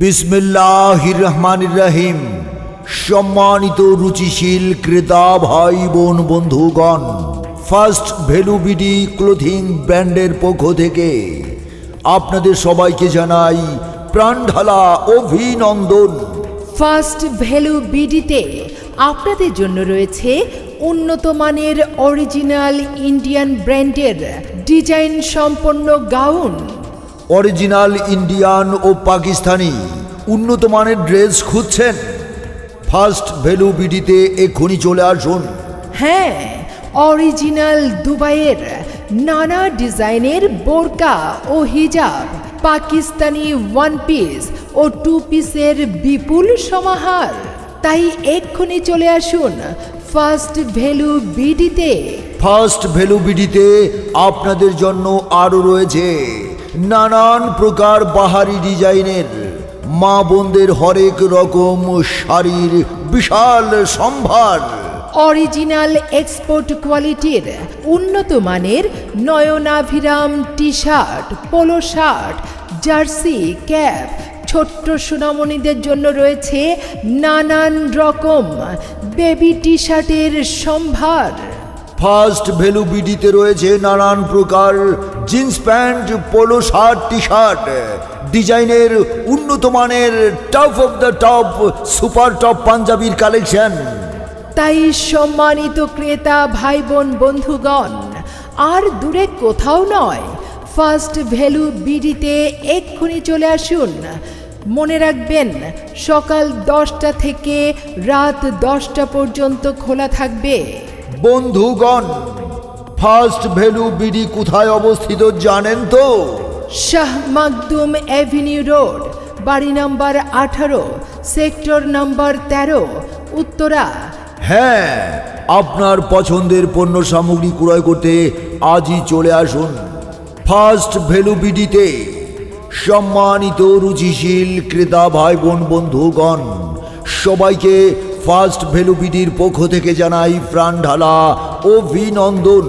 বিসমিল্লাহ রহমান রহিম সম্মানিত রুচিশীল ক্রেতা ভাই বোন বন্ধুগণ, ফার্স্ট ভ্যালু বিডি ক্লোথিং ব্র্যান্ডের পক্ষ থেকে আপনাদের সবাইকে জানাই প্রাণঢালা অভিনন্দন। ফার্স্ট ভ্যালু বিডিতে আপনাদের জন্য রয়েছে উন্নত মানের অরিজিনাল ইন্ডিয়ান ব্র্যান্ডের ডিজাইন সম্পন্ন গাউন। অরিজিনাল ইন্ডিয়ান ও পাকিস্তানি উন্নত মানের ড্রেস খুঁজছেন। ফার্স্ট ভ্যালু বিডিতে এক্ষুনি চলে আসুন। হ্যাঁ অরিজিনাল দুবাইয়ের নানা ডিজাইনের বোরকা ও হিজাব পাকিস্তানি ওয়ান পিস ও টু পিসের বিপুল সমাহার। তাই এক্ষুনি চলে আসুন ফার্স্ট ভ্যালু বিডিতে। ফার্স্ট ভ্যালু বিডিতে আপনাদের জন্য আরও রয়েছে নানান প্রকার বাহারি ডিজাইনের মা বোনদের হরেক রকম শাড়ির বিশাল সম্ভার। অরিজিনাল এক্সপোর্ট কোয়ালিটির উন্নত মানের নয়নাভিরাম T shirt polo shirt jersey cap ছোট্ট সুনামণিদের জন্য রয়েছে নানান রকম বেবি টি শার্টের সম্ভার। ফার্স্ট ভ্যালু বিডিতে রয়েছে নানান প্রকার jeans pant polo shirt T shirt ডিজাইনের উন্নত মানের top of the top super top পাঞ্জাবির কালেকশন। তাই সম্মানিত ক্রেতা ভাই বোন বন্ধুগণ আর দূরে কোথাও নয় ফার্স্ট ভ্যালু বিডিতে এক্ষুনি চলে আসুন। মনে রাখবেন সকাল দশটা থেকে রাত দশটা পর্যন্ত খোলা থাকবে। বন্ধুগণ ফার্স্ট ভ্যালু বিডি কোথায় অবস্থিত জানেন তো? শাহ মাকদুম অ্যাভিনিউ রোড বাড়ি নাম্বার আঠারো সেক্টর নাম্বার তেরো উত্তরা। হ্যাঁ আপনার পছন্দের পণ্য সামগ্রী ক্রয় করতে আজই চলে আসুন ফার্স্ট ভ্যালু বিডিতে। সম্মানিত রুচিশীল ক্রেতা ভাই বোন বন্ধুগণ সবাইকে ফার্স্ট ভ্যালু বিডির পক্ষ থেকে জানাই প্রাণ ঢালা অভিনন্দন।